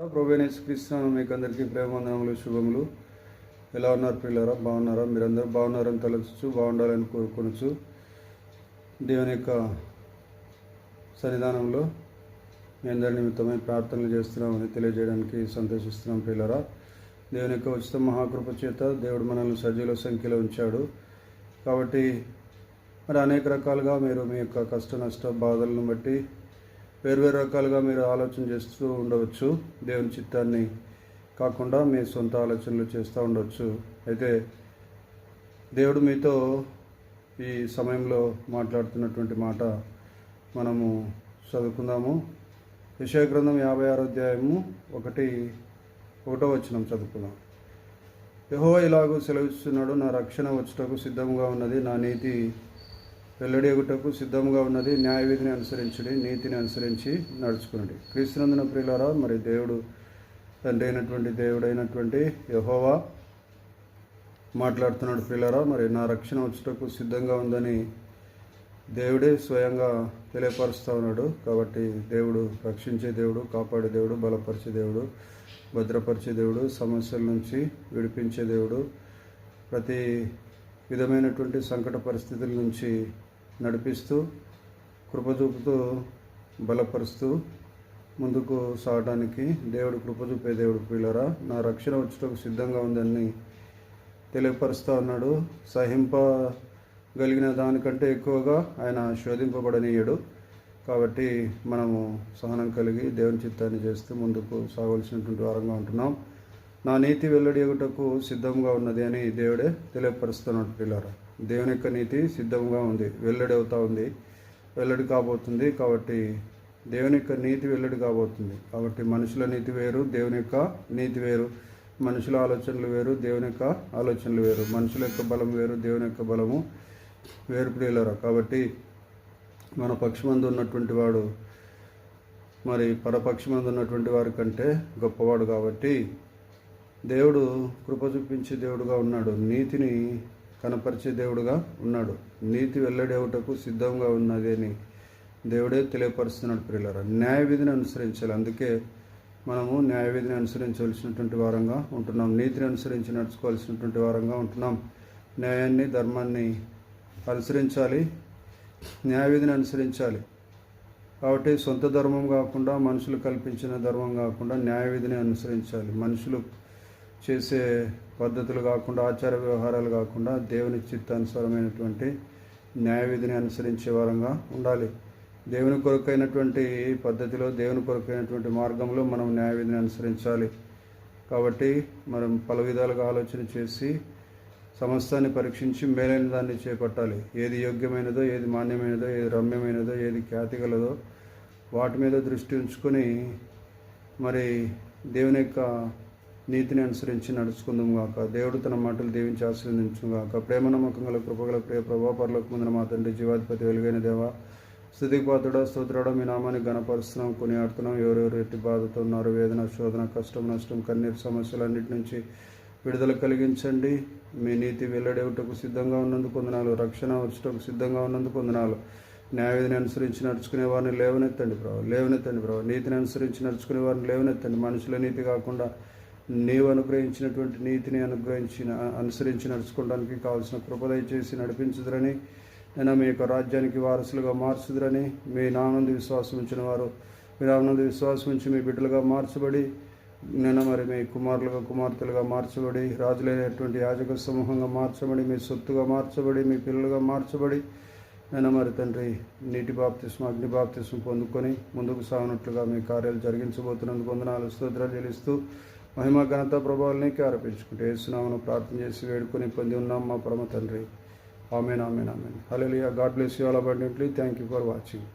ప్రోవేనేస్ క్రీస్తు మీకు అందరికీ ప్రేమందనములు శుభములు. ఎలా ఉన్నారు పిల్లరా బాగున్నారా? మీరందరూ బాగున్నారని తలచు బాగుండాలని కోరుకొనచ్చు దేవుని యొక్క సన్నిధానంలో మీ అందరి నిమిత్తమై ప్రార్థనలు చేస్తున్నామని తెలియజేయడానికి సంతోషిస్తున్నాం పిల్లరా దేవుని యొక్క ఉచిత మహాకృప చేత దేవుడు మనల్ని సజీవ సంఖ్యలో ఉంచాడు. కాబట్టి మరి అనేక రకాలుగా మీరు మీ యొక్క కష్ట నష్ట బాధలను బట్టి వేర్వేరు రకాలుగా మీరు ఆలోచన చేస్తూ ఉండవచ్చు. దేవుని చిత్తాన్ని కాకుండా మీ సొంత ఆలోచనలు చేస్తూ ఉండవచ్చు. అయితే దేవుడు మీతో ఈ సమయంలో మాట్లాడుతున్నటువంటి మాట మనము చదువుకుందాము. విషయగ్రంథం యాభై ఆరో అధ్యాయము ఒకటి ఒకటో వచనం చదువుకుందాం. యహో ఇలాగూ సెలవిస్తున్నాడు నా రక్షణ వచ్చుటకు సిద్ధంగా ఉన్నది నా నీతి వెల్లడేగుటకు సిద్ధంగా ఉన్నది న్యాయవిధిని అనుసరించుడి నీతిని అనుసరించి నడుచుకునండి. క్రీస్తునందున ప్రియులారా మరి దేవుడు తండ్రి అయినటువంటి దేవుడైనటువంటి యహోవా మాట్లాడుతున్నాడు ప్రియులారా మరి నా రక్షణ వచ్చుటకు సిద్ధంగా ఉందని దేవుడే స్వయంగా తెలియపరుస్తూ ఉన్నాడు. కాబట్టి దేవుడు రక్షించే దేవుడు కాపాడే దేవుడు బలపరిచే దేవుడు భద్రపరిచే దేవుడు సమస్యల నుంచి విడిపించే దేవుడు ప్రతి విధమైనటువంటి సంకట పరిస్థితుల నుంచి నడిపిస్తూ కృపచూపుతూ బలపరుస్తూ ముందుకు సాగడానికి దేవుడు కృపజూపే దేవుడు పిల్లరా నా రక్షణ వచ్చటకు సిద్ధంగా ఉందని తెలియపరుస్తూ ఉన్నాడు. సహింపగలిగిన దానికంటే ఎక్కువగా ఆయన శోధింపబడనీయడు. కాబట్టి మనము సహనం కలిగి దేవుని చిత్తాన్ని చేస్తూ ముందుకు సాగవలసినటువంటి వారంగా ఉంటున్నాం. నా నీతి వెల్లడియగుటకు సిద్ధంగా ఉన్నది అని దేవుడే తెలియపరుస్తున్నాడు పిల్లరా. దేవుని యొక్క నీతి సిద్ధంగా ఉంది వెల్లడి అవుతా ఉంది వెల్లడి కాబోతుంది కాబట్టి దేవుని యొక్క నీతి వెల్లడి కాబోతుంది. కాబట్టి మనుషుల నీతి వేరు దేవుని యొక్క నీతి వేరు. మనుషుల ఆలోచనలు వేరు దేవుని యొక్క ఆలోచనలు వేరు. మనుషుల యొక్క బలం వేరు దేవుని యొక్క బలము వేరు ప్రియులరా కాబట్టి మన పక్షమందు ఉన్నటువంటి వాడు మరి పరపక్షమందు ఉన్నటువంటి వారి కంటే గొప్పవాడు కాబట్టి దేవుడు కృప చూపించే దేవుడుగా ఉన్నాడు. నీతిని కనపరిచే దేవుడుగా ఉన్నాడు. నీతి వెల్లడేవుటకు సిద్ధంగా ఉన్నది అని దేవుడే తెలియపరుస్తున్నాడు ప్రియులరా. న్యాయ విధిని అనుసరించాలి. అందుకే మనము న్యాయ విధిని అనుసరించవలసినటువంటి వారంగా ఉంటున్నాం. నీతిని అనుసరించి నడుచుకోవాల్సినటువంటి వారంగా ఉంటున్నాం. న్యాయాన్ని ధర్మాన్ని అనుసరించాలి. న్యాయ విధిని అనుసరించాలి. కాబట్టి సొంత ధర్మం కాకుండా మనుషులు కల్పించిన ధర్మం కాకుండా న్యాయ విధిని అనుసరించాలి. మనుషులు చేసే పద్ధతులు కాకుండా ఆచార వ్యవహారాలు కాకుండా దేవుని చిత్తానుసారమైనటువంటి న్యాయ విధిని అనుసరించే వారంగా ఉండాలి. దేవుని కొరకైనటువంటి పద్ధతిలో దేవుని కొరకైనటువంటి మార్గంలో మనం న్యాయ విధిని అనుసరించాలి. కాబట్టి మనం పలు విధాలుగా ఆలోచన చేసి సమస్తాన్ని పరీక్షించి మేలైన దాన్ని చేపట్టాలి. ఏది యోగ్యమైనదో ఏది మాన్యమైనదో ఏది రమ్యమైనదో ఏది ఖ్యాతి గలదో వాటి మీద దృష్టి ఉంచుకొని మరి దేవుని యొక్క నీతిని అనుసరించి నడుచుకుందాం గాక. దేవుడు తన మాటలు దీవించి ఆశీర్వదించు గాక. ప్రేమ నమ్మకం గల కృపగల ప్రియ ప్రభా పరలోకి ముందున మా తండ్రి జీవాధిపతి వెలుగైన దేవ స్థుతికి పాత్రడ స్తోత్రుడా మీ నామాన్ని గణపరుస్తున్నాం కొనియాడుతున్నాం. ఎవరెవరు ఎట్టి బాధతో ఉన్నారు వేదన శోధన కష్టం నష్టం కన్నీరు సమస్యలన్నిటి నుంచి విడుదల కలిగించండి. మీ నీతి వెల్లడేవుటకు సిద్ధంగా ఉన్నందుకు వందనాలు. రక్షణ వచ్చటకు సిద్ధంగా ఉన్నందుకు వందనాలు. న్యాయవిధిని అనుసరించి నడుచుకునే వారిని లేవనెత్తండి ప్రభావ లేవనెత్తండి ప్రభావ నీతిని అనుసరించి నడుచుకునే వారిని లేవనెత్తండి. మనుషుల నీతి కాకుండా నీవు అనుగ్రహించినటువంటి నీతిని అనుగ్రహించిన అనుసరించి నడుచుకోవడానికి కావాల్సిన కృపదయ చేసి నడిపించుదరని నేను మీ యొక్క రాజ్యానికి వారసులుగా మార్చుదరని మీ నానంది విశ్వాసం ఉంచిన వారు మీ నానంది విశ్వాసం ఉంచి మీ బిడ్డలుగా మార్చబడి నేను మరి మీ కుమారులుగా కుమార్తెలుగా మార్చబడి రాజులైనటువంటి యాజక సమూహంగా మార్చబడి మీ సొత్తుగా మార్చబడి మీ పిల్లలుగా మార్చబడి నేను మరి తండ్రి నీటి బాప్తిస్మ అగ్ని బాప్తిస్మ పొందుకొని ముందుకు సాగినట్లుగా మీ కార్యాలు జరిగించబోతున్నందుకు వందనాలు స్తోత్రాలు చెల్లిస్తూ మహిమ ఘనత ప్రభావాలనికి ఆరోపించుకుంటే వేస్తున్నామని ప్రార్థన చేసి వేడుకొని పొంది ఉన్నాం మా పరమ తండ్రి. Amen amen amen. Hello God bless you all abundantly. Thank you for watching.